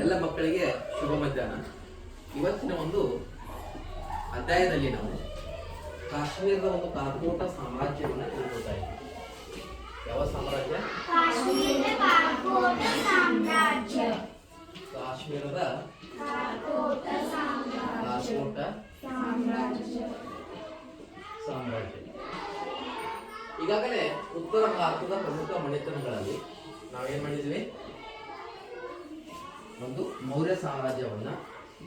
ಎಲ್ಲ ಮಕ್ಕಳಿಗೆ ಶುಭ ಮಧ್ಯಾಹ್ನ. ಇವತ್ತಿನ ಒಂದು ಅಧ್ಯಾಯದಲ್ಲಿ ನಾವು ಕಾಶ್ಮೀರದ ಒಂದು ಕಾರ್ಕೋಟ ಸಾಮ್ರಾಜ್ಯವನ್ನು ತಿಳ್ಕೊತಾ ಇದ್ದೀವಿ ಯಾವ ಸಾಮ್ರಾಜ್ಯ? ಕಾಶ್ಮೀರದ ಕಾರ್ಕೋಟ ಸಾಮ್ರಾಜ್ಯ. ಈಗಾಗಲೇ ಉತ್ತರ ಭಾರತದ ಪ್ರಮುಖ ಮನೆತನಗಳಲ್ಲಿ ನಾವೇನ್ ಮಾಡಿದ್ವಿ? ಒಂದು ಮೌರ್ಯ ಸಾಮ್ರಾಜ್ಯವನ್ನ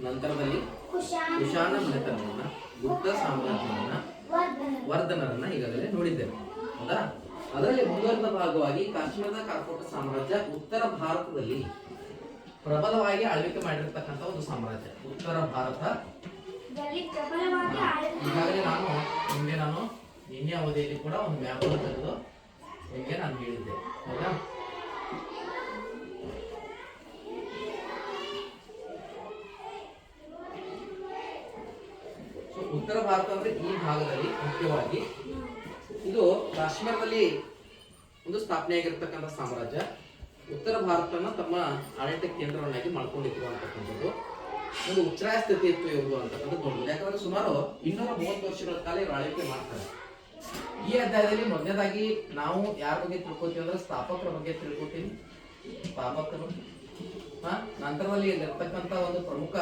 ನಂತರದಲ್ಲಿ ಕುಶಾನ ಮನೆತನವನ್ನ ಗುಪ್ತ ಸಾಮ್ರಾಜ್ಯವನ್ನ ವರ್ಧನ ವರ್ಧನರನ್ನ ಈಗಾಗಲೇ ನೋಡಿದ್ದೇವೆ. ಹೌದಾ? ಅದರಲ್ಲಿ ಮುಂದುವರೆದ ಭಾಗವಾಗಿ ಕಾಶ್ಮೀರದ ಕಾರ್ಕೋಟ ಸಾಮ್ರಾಜ್ಯ ಉತ್ತರ ಭಾರತದಲ್ಲಿ ಪ್ರಬಲವಾಗಿ ಆಳ್ವಿಕೆ ಮಾಡಿರ್ತಕ್ಕಂಥ ಒಂದು ಸಾಮ್ರಾಜ್ಯ ಉತ್ತರ ಭಾರತ. ಈಗಾಗಲೇ ನಾನು ನಿಮಗೆ ನಾನು ನಿನ್ನೆ ಅವಧಿಯಲ್ಲಿ ಕೂಡ ಒಂದು ವ್ಯಾಪಾರ ತೆಗೆದು ನಿಮಗೆ ನಾನು ಹೇಳಿದ್ದೆ. ಹೌದಾ ಸೊ ಉತ್ತರ ಭಾರತ ಅಂದ್ರೆ ಈ ಭಾಗದಲ್ಲಿ ಮುಖ್ಯವಾಗಿ. ಇದು ಕಾಶ್ಮೀರದಲ್ಲಿ ಒಂದು ಸ್ಥಾಪನೆಯಾಗಿರ್ತಕ್ಕಂಥ ಸಾಮ್ರಾಜ್ಯ. ಉತ್ತರ ಭಾರತವನ್ನು ತಮ್ಮ ಆಡಳಿತ ಕೇಂದ್ರವನ್ನಾಗಿ ಮಾಡ್ಕೊಂಡಿದ್ರು ಅಂತಕ್ಕಂಥದ್ದು. ಒಂದು ಉಚ್ಚಾಯ ಸ್ಥಿತಿ ಇತ್ತು ಇವರು ಅಂತಕ್ಕಂಥದ್ದು ನೋಡ್ಬೋದು. ಯಾಕಂದ್ರೆ ಸುಮಾರು ಇನ್ನೂರ ಮೂವತ್ತು ವರ್ಷಗಳ ಕಾಲ ಇವರು ಆಳ್ವಿಕೆ ಮಾಡ್ತಾರೆ. ಈ ಅಧ್ಯಾಯದಲ್ಲಿ ಮೊದಲನೇದಾಗಿ ನಾವು ಯಾರ ಬಗ್ಗೆ ತಿಳ್ಕೊತೀವಿ ಅಂದ್ರೆ ಸ್ಥಾಪಕರ ಬಗ್ಗೆ ತಿಳ್ಕೊತೀನಿ ಸ್ಥಾಪಕರು ನಂತರದಲ್ಲಿ ಇಲ್ಲಿರ್ತಕ್ಕಂಥ ಒಂದು ಪ್ರಮುಖ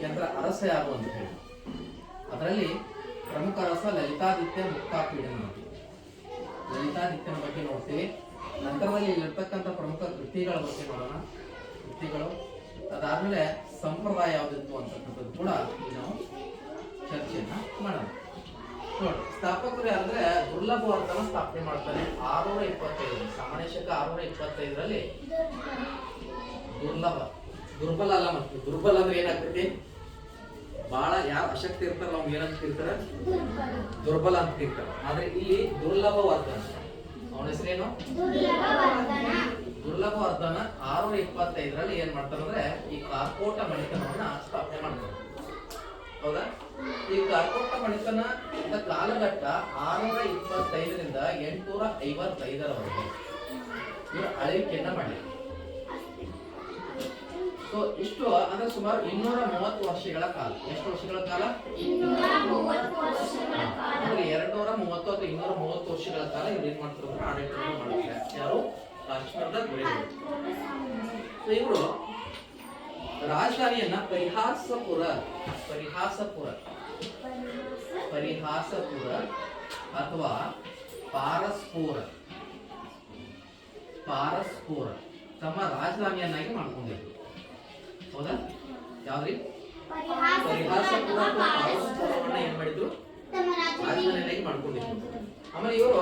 ಕೇಂದ್ರ ಅರಸ ಯಾರು ಅಂತ ಹೇಳಿ. ಅದರಲ್ಲಿ ಪ್ರಮುಖ ರಸ ಲಲಿತಾದಿತ್ಯ ಮುಕ್ತಾಪೀಡನ ಲಲಿತಾದಿತ್ಯನ ಬಗ್ಗೆ ನೋಡ್ತೀವಿ. ನಂತರದಲ್ಲಿ ಇಲ್ಲಿರ್ತಕ್ಕಂಥ ಪ್ರಮುಖ ಕೃತಿಗಳ ಬಗ್ಗೆ ನೋಡೋಣ. ಕೃತಿಗಳು. ಅದಾದ್ಮೇಲೆ ಸಂಪ್ರದಾಯ ಯಾವ್ದಿತ್ತು ಅಂತಕ್ಕಂಥದ್ದು ಕೂಡ ನಾವು ಚರ್ಚೆಯನ್ನ ಮಾಡೋಣ. ನೋಡಿ, ಸ್ಥಾಪಕರು ಯಾರಂದ್ರೆ ಅಂತ ಸ್ಥಾಪನೆ ಮಾಡ್ತಾರೆ. ಆರುನೂರ ಇಪ್ಪತ್ತೈದು ಸಾಮಾನ್ಯ ಶಕ ಆರುನೂರ ಇಪ್ಪತ್ತೈದರಲ್ಲಿ ದುರ್ಲಭ, ದುರ್ಬಲ ಅಲ್ಲ ಮತ್ತೆ ದುರ್ಬಲ ಅಂದ್ರೆ ಏನಾಗ್ತೈತಿ? ಬಹಳ ಯಾರು ಅಶಕ್ತಿ ಇರ್ತಾರೆ ಅವ್ನು ಏನಂತ ಇರ್ತಾರೆ ದುರ್ಬಲ ಅಂತ ಇರ್ತಾರೆ ಆದ್ರೆ ಇಲ್ಲಿ ದುರ್ಲಭ ವರ್ಧನ. ಅವನ ಹೆಸರೇನು? ದುರ್ಲಭ ವರ್ಧನ ಆರುನೂರ ಇಪ್ಪತ್ತೈದರಲ್ಲಿ ಏನ್ ಮಾಡ್ತಾರಂದ್ರೆ ಈ ಕಾರ್ಕೋಟ ಮಣಿತನವನ್ನ ಸ್ಥಾಪನೆ ಮಾಡ್ತಾರೆ. ಹೌದಾ? ಈ ಕಾರ್ಕೋಟ ಮಣಿತನ ಕಾಲಘಟ್ಟ ಆರುನೂರ ಇಪ್ಪತ್ತೈದರಿಂದ ಎಂಟುನೂರ ಐವತ್ತೈದರವರೆಗೆ. ಇವರು ಆಳ್ವಿಕೆಯನ್ನ ಮಾಡಿ ಸೊ ಇಷ್ಟು ಅಂದ್ರೆ ಸುಮಾರು ಇನ್ನೂರ ಮೂವತ್ತು ವರ್ಷಗಳ ಕಾಲ. ಎಷ್ಟು ವರ್ಷಗಳ ಕಾಲ? ಅಂದ್ರೆ ಎರಡ್ನೂರ ಮೂವತ್ತು ಅಥವಾ ಇನ್ನೂರ ಮೂವತ್ತು ವರ್ಷಗಳ ಕಾಲ ಇವ್ರು ಏನ್ ಮಾಡ್ತಾರೆ ಅಂದ್ರೆ ಆಡಳಿತ. ಮಾಡ್ತಾರೆ. ಯಾರು? ಕಾಶ್ಮೀರದ ಸೊ ಇವರು ರಾಜಧಾನಿಯನ್ನ ಪರಿಹಾಸಪುರ ಪರಿಹಾಸಪುರ ಪರಿಹಾಸಪುರ ಅಥವಾ ಪಾರಸ್ಪುರ ಪಾರಸ್ಪುರ ತಮ್ಮ ರಾಜಧಾನಿಯನ್ನಾಗಿ ಮಾಡ್ಕೊಂಡಿದ್ರು. ಯಾವ್ದ್ರಿ? ಪರಿಹಾಸ ಪಾರಸ್ಪುರವನ್ನ ಏನ್ ಮಾಡಿದ್ರು? ತಮ್ಮ ರಾಜಧಾನಿ ರಾಜಧಾನಿಯನ್ನಾಗಿ ಮಾಡ್ಕೊಂಡಿದ್ರು. ಆಮೇಲೆ ಇವರು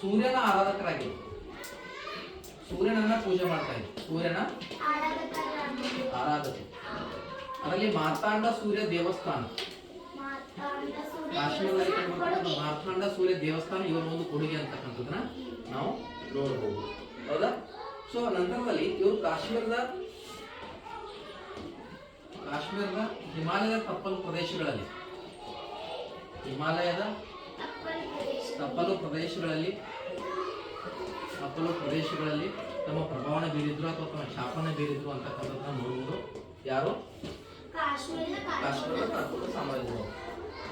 ಸೂರ್ಯನ ಆರಾಧಕರಾಗಿದ್ರು. ಸೂರ್ಯನನ್ನ ಪೂಜೆ ಮಾಡ್ತಾ ಇದ್ರು. ಸೂರ್ಯನ ಆರಾಧಕ ಅದರಲ್ಲಿ ಮಾರ್ತಾಂಡ ಸೂರ್ಯ ದೇವಸ್ಥಾನ. ಕಾಶ್ಮೀರದಲ್ಲಿ ಕಂಡುಬರ್ತಕ್ಕಂಥ. ಮಾರ್ತಾಂಡ ಸೂರ್ಯ ದೇವಸ್ಥಾನ ಇವರ ಒಂದು ಕೊಡುಗೆ ಅಂತಕ್ಕಂಥದ್ದನ್ನ ನಾವು ನೋಡಬಹುದು ಹೌದಾ? ಸೊ ನಂತರದಲ್ಲಿ ಇವರು ಕಾಶ್ಮೀರದ ಕಾಶ್ಮೀರದ ಹಿಮಾಲಯದ ತಪ್ಪಲು ಪ್ರದೇಶಗಳಲ್ಲಿ. ಹಿಮಾಲಯದ ತಪ್ಪಲು ಪ್ರದೇಶಗಳಲ್ಲಿ ತಪ್ಪಲು ಪ್ರದೇಶಗಳಲ್ಲಿ ತಮ್ಮ ಪ್ರಭಾವನ ಬೀರಿದ್ರು ಅಥವಾ ತಮ್ಮ ಶಾಪನ ಬೀರಿದ್ರು ಅಂತಕ್ಕಂಥದ್ದನ್ನ ನೋಡುವುದು ಯಾರು? ಕಾಶ್ಮೀರದ ತಪ್ಪಲು ಸಾಮ್ರಾಜ್ಯದವರು.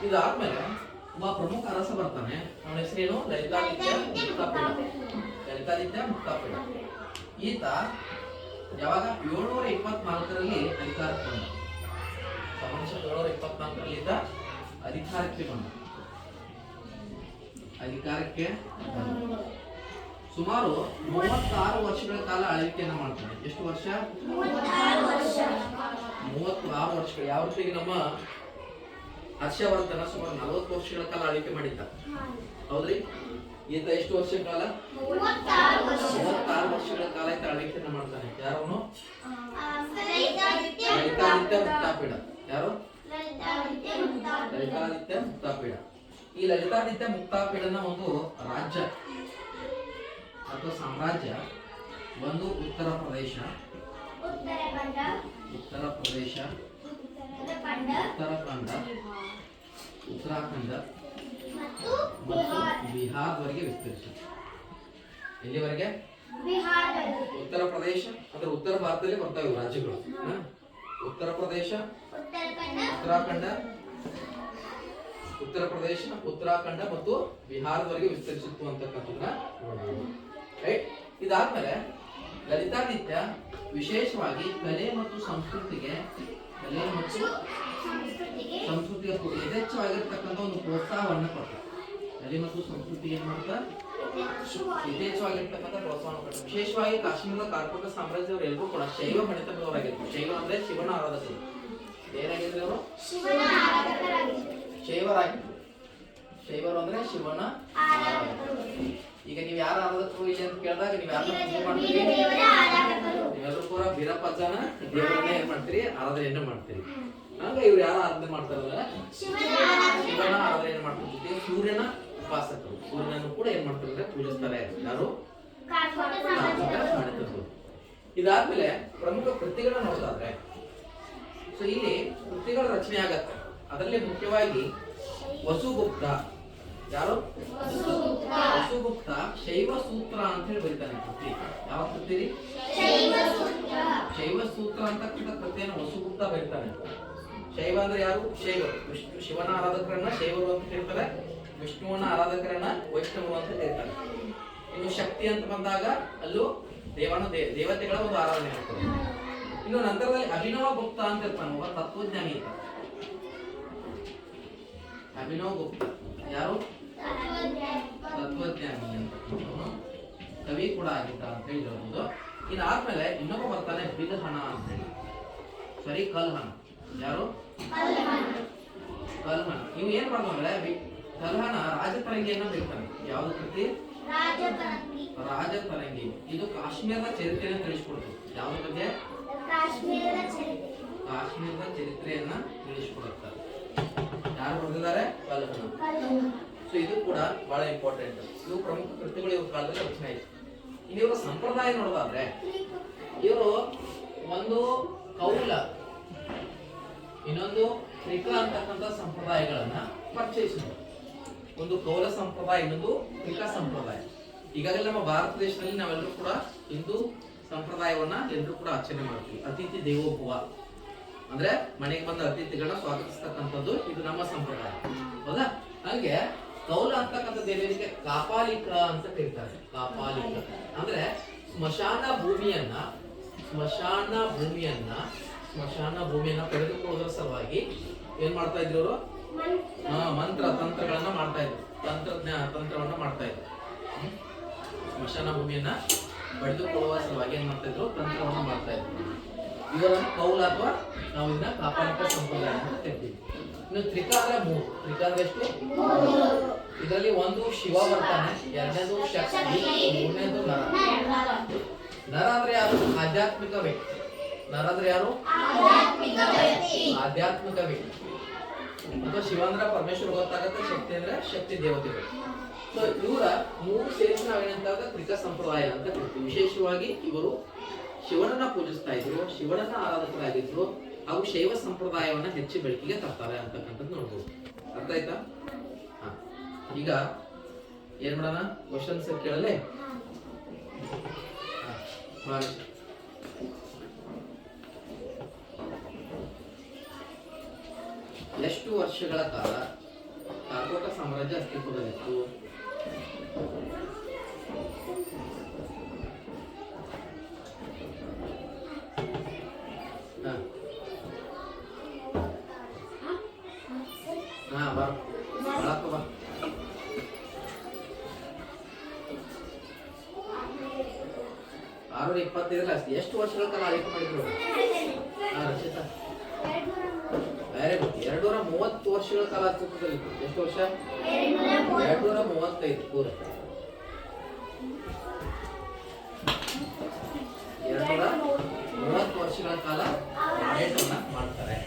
ಇದಾದ್ಮೇಲೆ ಒಬ್ಬ ಪ್ರಮುಖ ಅರಸ ಬರ್ತಾನೆ. ಅವನ ಹೆಸರೇನು? ಲಲಿತಾದಿತ್ಯ ಮುಕ್ತಾಪೀಠ. ಲಲಿತಾದಿತ್ಯ ಮುಕ್ತಾಪೀಠ. ಈತ ಯಾವಾಗ? ಏಳ್ನೂರ ಇಪ್ಪತ್ನಾಲ್ಕರಲ್ಲಿ ಅಧಿಕಾರಕ್ಕೆ ಬಂದ. ಸಾಮಾನ್ಯ ಏಳ್ನೂರ ಇಪ್ಪತ್ನಾಲ್ಕರಲ್ಲಿ ಈತ ಅಧಿಕಾರಕ್ಕೆ ಬಂದ ಅಧಿಕಾರಕ್ಕೆ ಸುಮಾರು ಮೂವತ್ತಾರು ವರ್ಷಗಳ ಕಾಲ ಆಳ್ವಿಕೆಯನ್ನು ಮಾಡ್ತಾರೆ. ಎಷ್ಟು ವರ್ಷ? ಮೂವತ್ತಾರು ವರ್ಷ. ಮೂವತ್ತು ಆರು ವರ್ಷಗಳು ಯಾವ ರೀತಿ ನಮ್ಮ ಹರ್ಷವರ್ಧನ ಸುಮಾರು ನಲವತ್ತು ವರ್ಷಗಳ ಕಾಲ ಆಳ್ವಿಕೆ ಮಾಡಿದ್ದ? ಹೌದ್ರಿ? ಈತ ಎಷ್ಟು ವರ್ಷಗಳ ಕಾಲ? ಮೂವತ್ತಾರು ವರ್ಷ. ವರ್ಷಗಳ ಕಾಲ ಈತ ಆಳ್ವಿಕೆಯನ್ನು ಮಾಡ್ತಾನೆ. ಯಾರವನು? ಆ, ಯಾರು? ಲಲಿತಾದಿತ್ಯ ಮುಕ್ತಾಪೀಡ. ಈ ಲಲಿತಾದಿತ್ಯ ಮುಕ್ತಾಪೀಡನ ಒಂದು ರಾಜ್ಯ ಅಥವಾ ಸಾಮ್ರಾಜ್ಯ ಒಂದು ಉತ್ತರ ಪ್ರದೇಶ. ಉತ್ತರ ಪ್ರದೇಶ. ಉತ್ತರಾಖಂಡ ಉತ್ತರಾಖಂಡ. ಬಿಹಾರ್ವರೆಗೆ ಮತ್ತು ವಿಸ್ತರಿಸಿತು ಎಲ್ಲಿವರೆಗೆ? ಉತ್ತರ ಪ್ರದೇಶ ಅಂದ್ರೆ ಉತ್ತರ ಭಾರತದಲ್ಲಿ ಬರ್ತಾವೆ ಇವು ರಾಜ್ಯಗಳು? ಉತ್ತರ ಪ್ರದೇಶ? ಉತ್ತರಾಖಂಡ. ಉತ್ತರ ಪ್ರದೇಶ ಉತ್ತರಾಖಂಡ ಮತ್ತು ಬಿಹಾರದವರೆಗೆ ವಿಸ್ತರಿಸಿತ್ತು ಅಂತಕ್ಕಂಥದ್ದನ್ನ ನೋಡ್ಬೋದು ರೈಟ್ ಇದಾದ್ಮೇಲೆ ಲಲಿತಾದಿತ್ಯ ವಿಶೇಷವಾಗಿ ಕಲೆ ಮತ್ತು ಸಂಸ್ಕೃತಿಗೆ ಕಲೆ ಮತ್ತು ಸಂಸ್ಕೃತಿಗೆ ಯಥೇಚ್ಛವಾಗಿರ್ತಕ್ಕಂಥ ಒಂದು ಪ್ರೋತ್ಸಾಹವನ್ನು ಕೊಡ್ತಾರೆ. ಕಲೆ ಮತ್ತು ಸಂಸ್ಕೃತಿ ಏನ್ ಮಾಡ್ತಾ? ಯಥೇಚ್ಛವಾಗಿರ್ತಕ್ಕಂಥ ಪ್ರೋತ್ಸಾಹವನ್ನು ಕೊಡ್ತಾರೆ ವಿಶೇಷವಾಗಿ ಕಾಶ್ಮೀರದ ಕಾರ್ಪೊರೇಟ್ ಸಾಮ್ರಾಜ್ಯದವರು ಎಲ್ಲರೂ ಕೂಡ ಶೈವ ಗಣಿತದವರಾಗಿದ್ರು ಶೈವ ಅಂದ್ರೆ ಶಿವನ ಆರಾಧಕರು ಏನಾಗಿದ್ರು ಅವರು ಶೈವರಾಗಿದ್ರು ಶೈವರು ಅಂದ್ರೆ ಶಿವನ. ಈಗ ನೀವು ಯಾರ ಆರಾಧಕರು ಇಲ್ಲಿ ಅಂತ ಕೇಳಿದಾಗ ನೀವು ಯಾರನ್ನ ಪೂಜೆ ಮಾಡ್ತೀರಿ ನೀವೆಲ್ಲರೂ ಕೂಡ ಬೀರಪ್ಪಜ್ಜನ ದೇವರನ್ನ ಏನ್ ಮಾಡ್ತೀರಿ ಆರಾಧನೆಯನ್ನ ಮಾಡ್ತೀರಿ ಹಂಗ ಇವ್ರು ಯಾರು ಆರಾಧನೆ ಮಾಡ್ತಾರಲ್ಲ ಶಿವನ ಆರಾಧನೆ ಮಾಡ್ತಿರ್ತೀವಿ ಸೂರ್ಯನ ಉಪಾಸಕರು ಸೂರ್ಯನನ್ನು ಕೂಡ ಏನ್ ಮಾಡ್ತಾರೆ ಪೂಜಿಸ್ತಾರೆ. ಯಾರು? ಇದಾದ್ಮೇಲೆ ಪ್ರಮುಖ ಕೃತಿಗಳನ್ನ ನೋಡ್ತಾದ್ರೆ ಸೊ ಇಲ್ಲಿ ಕೃತಿಗಳ ರಚನೆ ಆಗತ್ತೆ. ಅದರಲ್ಲಿ ಮುಖ್ಯವಾಗಿ ವಸುಗುಪ್ತ. ಯಾರು? ವಸುಗುಪ್ತ ಶೈವ ಸೂತ್ರ ಅಂತ ಹೇಳಿ ಬರೀತಾನೆ ಕೃತಿ. ಯಾವ ಕೃತಿ ಶೈವ ಸೂತ್ರ ಅಂತಕ್ಕಂಥ ಕೃತಿಯನ್ನು ವಸುಗುಪ್ತ ಬರೀತಾನೆ. ಶೈವ ಅಂದ್ರೆ ಯಾರು? ಶೈವ. ವಿಷ್ಣು ಶಿವನ ಆರಾಧಕರನ್ನ ಶೈವರು ಅಂತ ಹೇಳ್ತಾರೆ. ವಿಷ್ಣುವನ ಆರಾಧಕರನ್ನ ವೈಷ್ಣವರು ಅಂತ ಹೇಳ್ತಾರೆ ಇನ್ನು ಶಕ್ತಿ ಅಂತ ಬಂದಾಗ ಅಲ್ಲೂ ದೇವನ ದೇವತೆಗಳ ಒಂದು ಆರಾಧನೆ ಆಗ್ತದೆ ಇನ್ನು ನಂತರದಲ್ಲಿ ಅಭಿನವ ಗುಪ್ತ ಅಂತ ಇರ್ತಾನೆ ಒಬ್ಬ ತತ್ವಜ್ಞಾನಿ ಇರ್ತಾನೆ. ಅಭಿನವ ಗುಪ್ತ. ಯಾರು? ತತ್ವಜ್ಞಾನಿ ಅಂತ ಕವಿ ಕೂಡ ಆಗಿದ್ದ ಅಂತ ಹೇಳಿ ಹೇಳ್ಬೋದು. ಇದಾದ್ಮೇಲೆ ಇನ್ನೊಬ್ಬ ಬರ್ತಾನೆ ಬಿಲ್ಹಣ ಅಂತ ಹೇಳಿ. ಸರಿ ಕಲ್ಹಣ. ಯಾರು? ಕಲ್ಹಣ. ಇವ್ ಏನ್ ಮಾಡ್ದಂದ್ರೆ ವಿ- ರಾಜಪರಂಗಿಯನ್ನ ರಾಜತರಂಗಿಯನ್ನ ಬಿಡ್ತಾನೆ. ಯಾವ್ದು ಕೃತಿ? ರಾಜತರಂಗಿ ರಾಜತರಂಗಿ ಇದು ಕಾಶ್ಮೀರದ ಚರಿತ್ರೆಯನ್ನು ತಿಳಿಸ್ಕೊಡ್ತದೆ. ಯಾವ ಬಗ್ಗೆ? ಕಾಶ್ಮೀರದ ಚರಿತ್ರೆ. ಕಾಶ್ಮೀರದ ಚರಿತ್ರೆಯನ್ನ ತಿಳಿಸ್ಕೊಡುತ್ತಾರೆ ಯಾರು ಬರೆದಿದ್ದಾರೆ? ಸೊ ಇದು ಕೂಡ ಬಹಳ ಇಂಪಾರ್ಟೆಂಟ್ ಇವು ಪ್ರಮುಖ ಕೃತಿಗಳು ಇವ್ರ ಕಾಲದಲ್ಲಿ ರಚನೆ ಆಯ್ತು ಇನ್ನು ಇವರ ಸಂಪ್ರದಾಯ ನೋಡೋದಾದ್ರೆ ಇವರು ಒಂದು ಕೌಲ ಇನ್ನೊಂದು ತ್ರಿಕ ಅಂತಕ್ಕಂಥ ಸಂಪ್ರದಾಯಗಳನ್ನ ಪರಿಚಯಿಸಿದ್ರು. ಒಂದು ಕೌಲ ಸಂಪ್ರದಾಯ, ಇನ್ನೊಂದು ತ್ರಿಕ ಸಂಪ್ರದಾಯ. ಈಗಾಗಲೇ ನಮ್ಮ ಭಾರತ ದೇಶದಲ್ಲಿ ನಾವೆಲ್ಲರೂ ಕೂಡ ಹಿಂದೂ ಸಂಪ್ರದಾಯವನ್ನ ಎಲ್ಲರೂ ಕೂಡ ಆಚರಣೆ ಮಾಡ್ತೀವಿ. ಅತಿಥಿ ದೇವೋಭವ. ಅಂದ್ರೆ ಮನೆಗೆ ಬಂದ ಅತಿಥಿಗಳನ್ನ ಸ್ವಾಗತಿಸ್ತಕ್ಕಂಥದ್ದು ಇದು ನಮ್ಮ ಸಂಪ್ರದಾಯ. ಹೌದಾ? ಹಾಗೆ ಕೌಲ ಅಂತಕ್ಕಂಥದ್ದು ದೇವರಿಗೆ ಕಾಪಾಲಿಕ ಅಂತ ಕರೀತಾರೆ. ಕಾಪಾಲಿಕ. ಅಂದ್ರೆ ಸ್ಮಶಾನ ಭೂಮಿಯನ್ನ ಸ್ಮಶಾನ ಭೂಮಿಯನ್ನ ಸ್ಮಶಾನ ಭೂಮಿಯನ್ನ ಪಡೆದುಕೊಳ್ಳೋದ್ರ ಸಲುವಾಗಿ ಏನ್ ಮಾಡ್ತಾ ಇದ್ರು ಹಾ ಮಂತ್ರ ತಂತ್ರಗಳನ್ನ ಮಾಡ್ತಾ ಇದ್ರು. ತಂತ್ರಜ್ಞಾನ ತಂತ್ರವನ್ನ ಮಾಡ್ತಾ ಇದ್ರು? ಸ್ಮಶಾನ ಭೂಮಿಯನ್ನ ಪಡೆದುಕೊಳ್ಳುವ ಸಲುವಾಗಿ ಏನ್ ಮಾಡ್ತಾ ಇದ್ರು? ತಂತ್ರವನ್ನ ಮಾಡ್ತಾ ಇದ್ರು. ಇವರನ್ನು ಕೌಲ ಅಥವಾ ನಾವು ಇದನ್ನ ಕಾಪಾಲಿಕ ಸಂಪ್ರದಾಯ ಅಂತ ಕರಿತೀವಿ. ಇನ್ನು ತ್ರಿಕಾಲ ಮೂರು. ತ್ರಿಕಾಲ ಎಷ್ಟು? ಇದರಲ್ಲಿ ಒಂದು ಶಿವ ಬರ್ತಾನೆ ಎರಡನೇದು ಶಕ್ತಿ ಮೂರನೇದು ನರ. ನರ ಅಂದ್ರೆ ಯಾರು? ಆಧ್ಯಾತ್ಮಿಕ ವ್ಯಕ್ತಿ. ನರ ಅಂದ್ರೆ ಯಾರು? ಆಧ್ಯಾತ್ಮಿಕ ವ್ಯಕ್ತಿ. ಅಥವಾ ಶಿವ ಅಂದ್ರೆ ಪರಮೇಶ್ವರ ಗೊತ್ತಾಗತ್ತೆ, ಶಕ್ತಿ ಅಂದ್ರೆ ಶಕ್ತಿ ದೇವತೆಗಳು. ಸೊ ಇವರ ಮೂರು ಸೇರಿಸಿ ನಾವೇನಂತಾಗ ತ್ರಿಕ ಸಂಪ್ರದಾಯ ಅಂತ ಕರಿತೀವಿ. ವಿಶೇಷವಾಗಿ ಇವರು ಶಿವನನ್ನ ಪೂಜಿಸ್ತಾ ಇದ್ರು, ಶಿವನನ್ನ ಆರಾಧಕರಾಗಿದ್ರು, ಹಾಗೂ ಶೈವ ಸಂಪ್ರದಾಯವನ್ನ ಹೆಚ್ಚು ಬೆಳಕಿಗೆ ತರ್ತಾರೆ ಅಂತಕ್ಕಂಥದ್ದು ನೋಡ್ಬೋದು. ಅರ್ಥ ಆಯ್ತಾ? ಈಗ ಏನ್ ಮಾಡೋಣ? ಕ್ವಶನ್ಸ್ ಕೇಳಲೆ ಹಾ, ಮಾಡಿ. ಎಷ್ಟು ವರ್ಷಗಳ ಕಾಲ ಕಾರ್ಕೋಟ ಸಾಮ್ರಾಜ್ಯ ಅಸ್ತಿತ್ವದಲ್ಲಿತ್ತು? ಆರುನೂರ ಇಪ್ಪತ್ತೈದರಲ್ಲಿ ಎಷ್ಟು ವರ್ಷಗಳ ಕಾಲ ಆಯ್ಕೆ ಮಾಡಿದ್ರು? ಹಾ ರಚಿತಾ ವೆರಿ ಗುಡ್ ಎರಡ್ನೂರ ಮೂವತ್ತು ವರ್ಷಗಳ ಕಾಲ ಅಸ್ತಿತ್ವದಲ್ಲಿತ್ತು ಎಷ್ಟು ವರ್ಷ? ಎರಡ್ನೂರ ಮೂವತ್ತೈದು, ಪೂರ. ಎರಡ್ನೂರ ಮೂವತ್ತು ವರ್ಷಗಳ ಕಾಲ ಆಡಳಿತವನ್ನ ಮಾಡ್ತಾರೆ.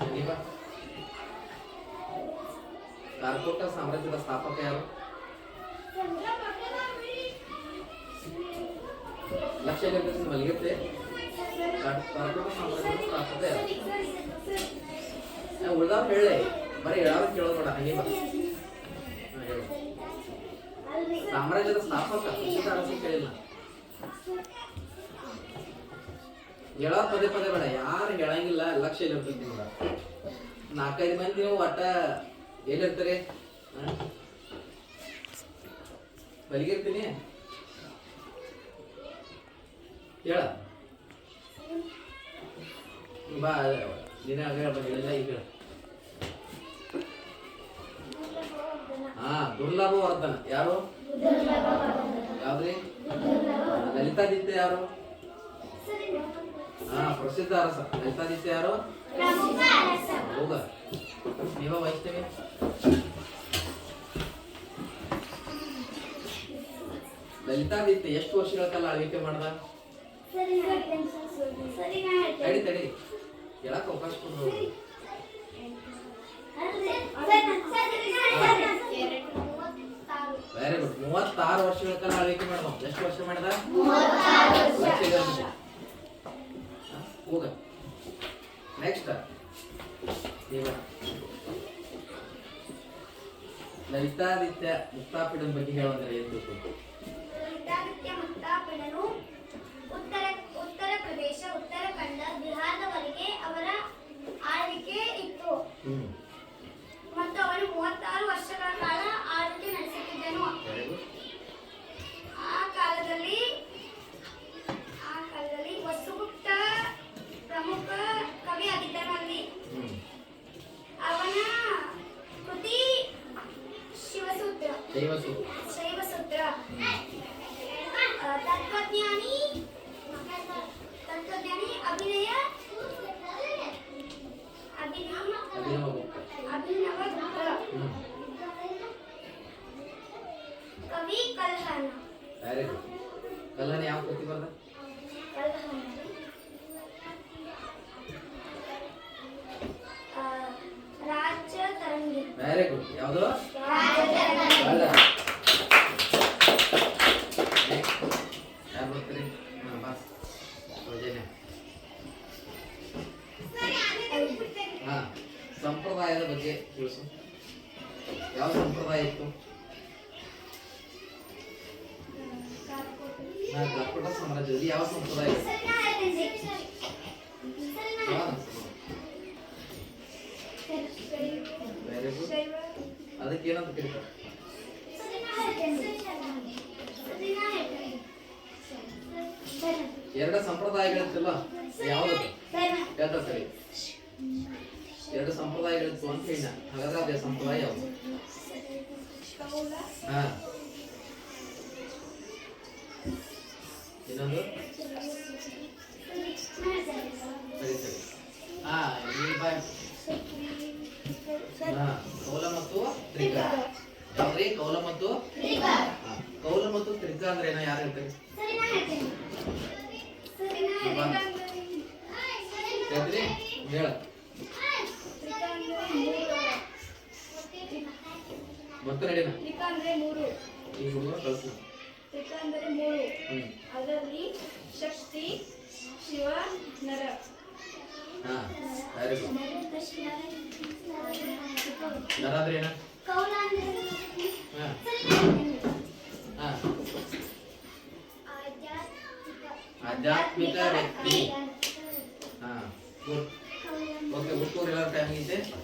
ಸರಿವಾ? ಕಾರ್ಕೋಟ ಸಾಮ್ರಾಜ್ಯದ ಸ್ಥಾಪಕ ಯಾರು? ಲಕ್ಷ ಮಲಗಿರುತ್ತೆ ಕಾರ್ಕೋಟ ಸಾಮ್ರಾಜ್ಯದ ಸ್ಥಾಪಕ ಯಾರು? ಉಳ್ದವ್ರು ಹೇಳಿ. ಬರೀ ಹೇಳೋದು ಕೇಳೋದು ಬೇಡ ಹಂಗೆ ಬರ ಸಾಮ್ರಾಜ್ಯದ ಸ್ಥಾಪಕ, ಉಚಿತ ಅರಸಿ ಕೇಳಿಲ್ಲ. ಹೇಳೋ ಪದೇ ಪದೇ ಬೇಡ, ಯಾರು ಹೇಳಂಗಿಲ್ಲ, ಲಕ್ಷ ಇರ್ತೈತಿ ನಿಮ್ಗೆ? ನಾಲ್ಕೈದು ಮಂದಿ ನೀವು ಒಟ್ಟ ಎಲ್ಲಿರ್ತೀರಿ? ಬಲಿಗಿರ್ತೀನಿ. ಹೇಳ. ಬಾ ದಿನ ಹೇಳಿಲ್ಲ, ಈಗ ಹೇಳು. ದುರ್ಲಭ ವರ್ಧನ ಯಾರು? ಯಾವ್ದ್ರಿ? ಲಲಿತಾದಿತ್ಯ ಯಾರು? ಹಾ, ಪ್ರಸಿದ್ಧ ಅರಸ. ಲಲಿತಾದಿತ್ಯ ಯಾರು? ಹೋಗ ನೀವ ವಹಿಸ್ತೇವೆ ಲಲಿತಾದಿತ್ಯ, ಎಷ್ಟು ವರ್ಷಗಳ ಕಾಲ ಆಳ್ವಿಕೆ ಮಾಡ್ದ? ತಡಿ ತಡಿ. ಹೇಳಕ್ ಅವಕಾಶ ಕೊಡ್ಬೋದು ವೆರಿ ಗುಡ್ ಮೂವತ್ತಾರು ವರ್ಷಗಳ ಕಾಲ ಆಳ್ವಿಕೆ ಮಾಡ್ದ ಎಷ್ಟು ವರ್ಷ ಮಾಡಿದ? ಹೋಗ. ನೆಕ್ಸ್ಟ್ ಲಲಿತಾದಿತ್ಯ ಮುಕ್ತಾಪೀಠದ ಬಗ್ಗೆ ಹೇಳೋದ್ರೆ ಏನು ತಿಳ್ಕೊಂಡು ಲಲಿತಾದಿತ್ಯ ಮುಕ್ತಾಪಿಡನು ಆ, ತತ್ವಜ್ಞಾನಿ ತತ್ವಜ್ಞಾನಿ ಅಭಿನಯ ಅಭಿನವ ಅಭಿನವ ಗುಪ್ತ ಅಭಿನವ ಗುಪ್ತ ಹ್ಮ್ ಕವಿ ಕಲ್ಹಣ ವೆರಿ ಗುಡ್ ಕಲ್ಯಾಣ ಯಾವ ಕೃತಿ ಬರ್ದ ಕಲ್ಹಣ ಆ, ರಾಜ್ಯ ತರಂಗಿ ವೆರಿ ಗುಡ್ ಯಾವುದು ರಾಜ್ಯ ತರಂಗಿ ಏನಂತ ಸರಿ ಎರಡು ಸಂಪ್ರದಾಯಗಳಿತ್ತಲ್ಲ ಯಾವ್ದು? ಹೇಳ್ತಾ ಸರಿ? ಎರಡು ಸಂಪ್ರದಾಯಗಳಿತ್ತು ಅಂತ ಹೇಳಿ ಹಾಗಾದ್ರೆ ಅದೇ ಸಂಪ್ರದಾಯ ಯಾವುದು? ಹಾ. ಇನ್ನೊಂದು? ಅಂದ್ರೆ ಮೂರು. ಈ ಹುಡುಗ ಕಳ್ಸ. ತ್ರಿಕ ಅಂದರೆ ಮೂರು. ಹ್ಮ್. ಅದರಲ್ಲಿ ಶಕ್ತಿ ಶಿವ ನರ. ಹಾ ವೆರಿ ಗುಡ್ ನರ ಅಂದ್ರೆ ಏನ? ಕೌಲ ಅಂದ್ರೆ ಹಾ. ಹಾ. ಆಧ್ಯಾತ್ಮಿಕ ವ್ಯಕ್ತಿ. ಹಾ ಗುಡ್. ಓಕೆ ಹುಟ್ಟೂರು ಎಲ್ಲ ಟೈಮ್ ಇದೆ